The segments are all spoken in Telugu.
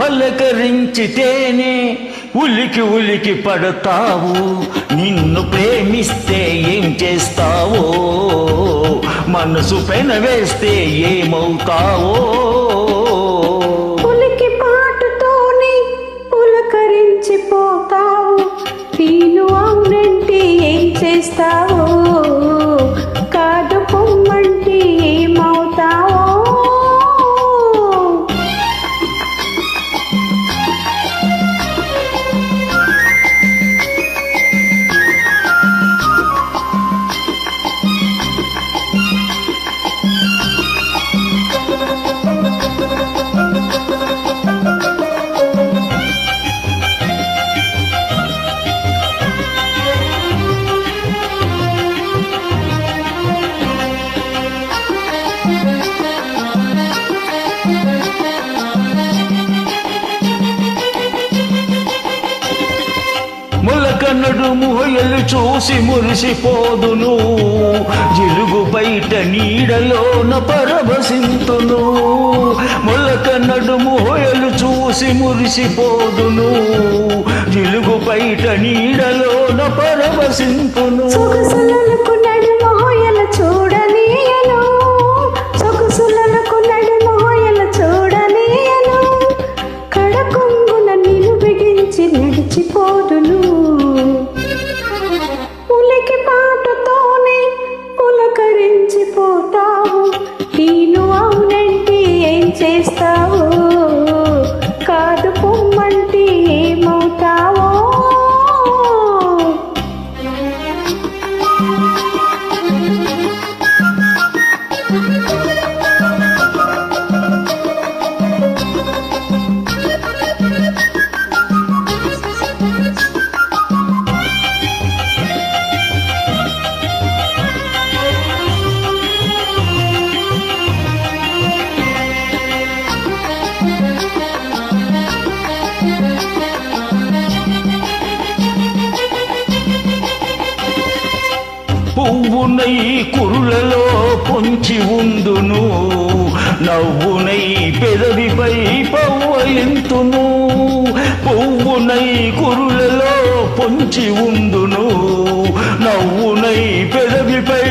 పలకరించితేనే ఉలికి ఉలికి పడతావు. నిన్ను ప్రేమిస్తే ఏం చేస్తావో? మనసు పెనవేస్తే ఏమవుతావో? ఉలికి పాటుతోనే పులకరించిపోతావు. నేను అవునంటే ఏం చేస్తావో? కన్నడు నడుము చూసి మురిసిపోదును. జిలుగు బయట నీడలోన పరవశింతును. ములక నడుము హొయలు చూసి మురిసిపోదును. జిలుగు బయట నీడలోన పరవశింతును. నవ్వునై కురులలో పొంచి ఉందును నవ్వునై పెదవిపై పవ్వలింతును పువ్వునై కురులలో పొంచి ఉందును నవ్వునై పెదవిపై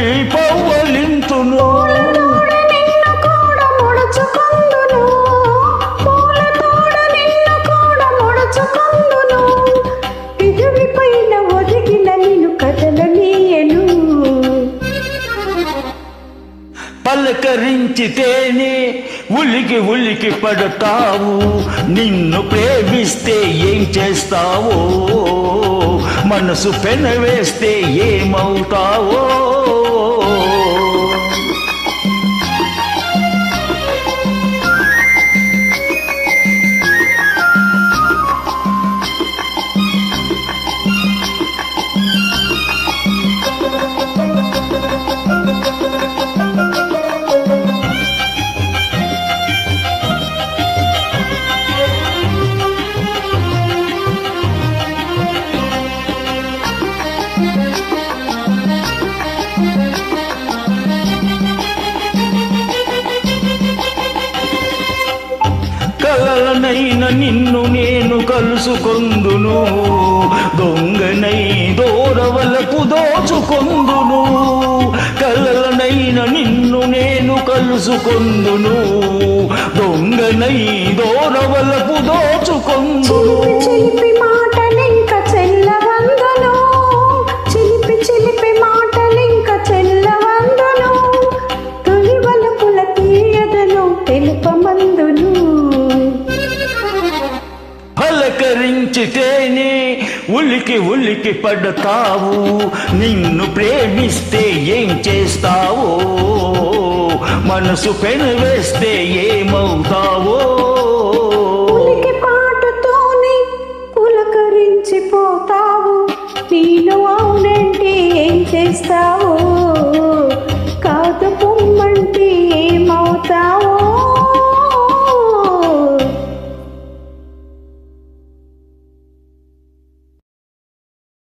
పలకరించితేనే ఉలికి ఉలికి పడతావు. నిన్ను ప్రేమిస్తే ఏం చేస్తావో? మనసు పెనవేస్తే ఏమవుతావో? దొంగనైన నిన్ను నేను కలుసుకొందును. దొంగనై దూరవలపు దోచుకొందును. కలలనైన నిన్ను నేను కలుసుకొందును. దొంగనై దూరవలపు దోచుకొందును. పెంచితేనే ఉలికి ఉలికి పడతావు. నిన్ను ప్రేమిస్తే ఏం చేస్తావో? మనసు పెను వేస్తే ఏమవుతావో పాటతోనే పులకరించిపోతావు. నేను అవునంటే? ఏం చేస్తావు?